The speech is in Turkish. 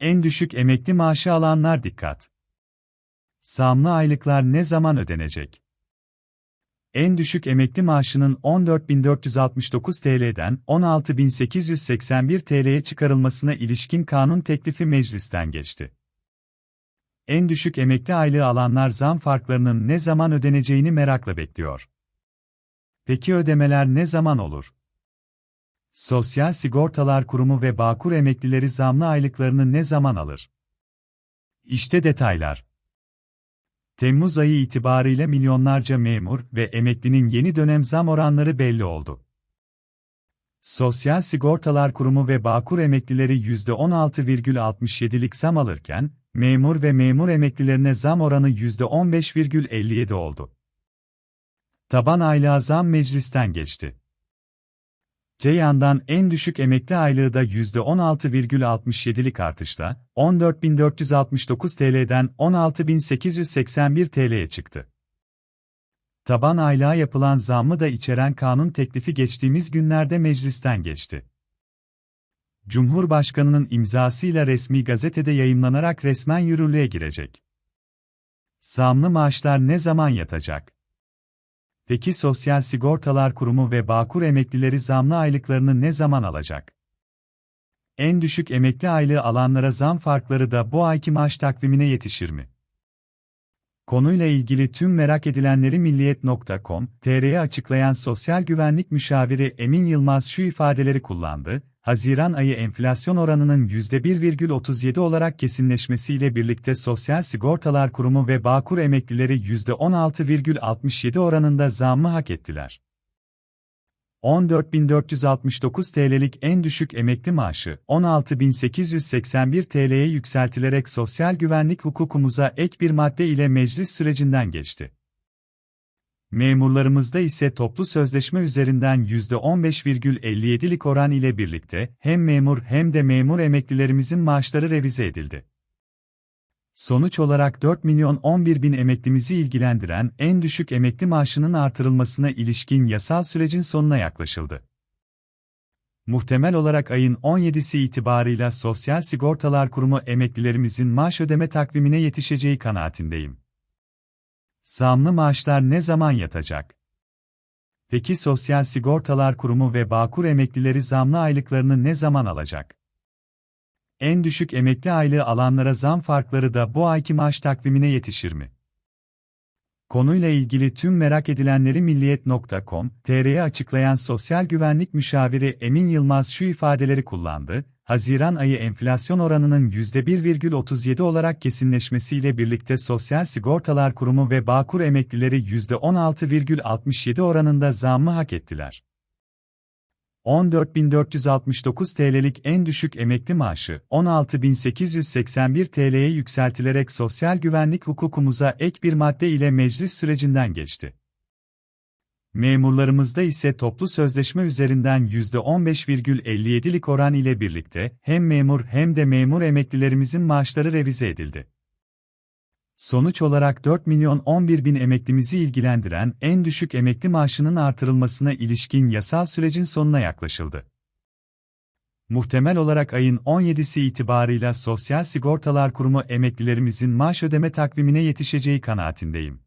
En düşük emekli maaşı alanlar dikkat. Zamlı aylıklar ne zaman ödenecek? En düşük emekli maaşının 14.469 TL'den 16.881 TL'ye çıkarılmasına ilişkin kanun teklifi meclisten geçti. En düşük emekli aylığı alanlar zam farklarının ne zaman ödeneceğini merakla bekliyor. Peki ödemeler ne zaman olur? Sosyal Sigortalar Kurumu ve Bağkur emeklileri zamlı aylıklarını ne zaman alır? İşte detaylar. Temmuz ayı itibarıyla milyonlarca memur ve emeklinin yeni dönem zam oranları belli oldu. Sosyal Sigortalar Kurumu ve Bağkur emeklileri %16,67'lik zam alırken, memur ve memur emeklilerine zam oranı %15,57 oldu. Taban aylığa zam meclisten geçti. Ceyhan'dan en düşük emekli aylığı da %16,67'lik artışla 14.469 TL'den 16.881 TL'ye çıktı. Taban aylığa yapılan zammı da içeren kanun teklifi geçtiğimiz günlerde meclisten geçti. Cumhurbaşkanının imzasıyla resmi gazetede yayımlanarak resmen yürürlüğe girecek. Zamlı maaşlar ne zaman yatacak? Peki Sosyal Sigortalar Kurumu ve Bağkur emeklileri zamlı aylıklarını ne zaman alacak? En düşük emekli aylığı alanlara zam farkları da bu ayki maaş takvimine yetişir mi? Konuyla ilgili tüm merak edilenleri milliyet.com, TR'ye açıklayan Sosyal Güvenlik Müşaviri Emin Yılmaz şu ifadeleri kullandı, Haziran ayı enflasyon oranının %1,37 olarak kesinleşmesiyle birlikte Sosyal Sigortalar Kurumu ve Bağkur emeklileri %16,67 oranında zammı hak ettiler. 14.469 TL'lik en düşük emekli maaşı 16.881 TL'ye yükseltilerek sosyal güvenlik hukukumuza ek bir madde ile meclis sürecinden geçti. Memurlarımızda ise toplu sözleşme üzerinden %15,57'lik oran ile birlikte hem memur hem de memur emeklilerimizin maaşları revize edildi. Sonuç olarak 4 milyon 11 bin emeklimizi ilgilendiren en düşük emekli maaşının artırılmasına ilişkin yasal sürecin sonuna yaklaşıldı. Muhtemel olarak ayın 17'si itibarıyla Sosyal Sigortalar Kurumu emeklilerimizin maaş ödeme takvimine yetişeceği kanaatindeyim. Zamlı maaşlar ne zaman yatacak? Peki Sosyal Sigortalar Kurumu ve Bağkur emeklileri zamlı aylıklarını ne zaman alacak? En düşük emekli aylığı alanlara zam farkları da bu ayki maaş takvimine yetişir mi? Konuyla ilgili tüm merak edilenleri milliyet.com, TR'ye açıklayan Sosyal Güvenlik Müşaviri Emin Yılmaz şu ifadeleri kullandı, Haziran ayı enflasyon oranının %1,37 olarak kesinleşmesiyle birlikte Sosyal Sigortalar Kurumu ve Bağkur emeklileri %16,67 oranında zammı hak ettiler. 14.469 TL'lik en düşük emekli maaşı 16.881 TL'ye yükseltilerek sosyal güvenlik hukukumuza ek bir madde ile meclis sürecinden geçti. Memurlarımızda ise toplu sözleşme üzerinden %15,57'lik oran ile birlikte hem memur hem de memur emeklilerimizin maaşları revize edildi. Sonuç olarak 4 milyon 11 bin emeklimizi ilgilendiren en düşük emekli maaşının artırılmasına ilişkin yasal sürecin sonuna yaklaşıldı. Muhtemel olarak ayın 17'si itibarıyla Sosyal Sigortalar Kurumu emeklilerimizin maaş ödeme takvimine yetişeceği kanaatindeyim.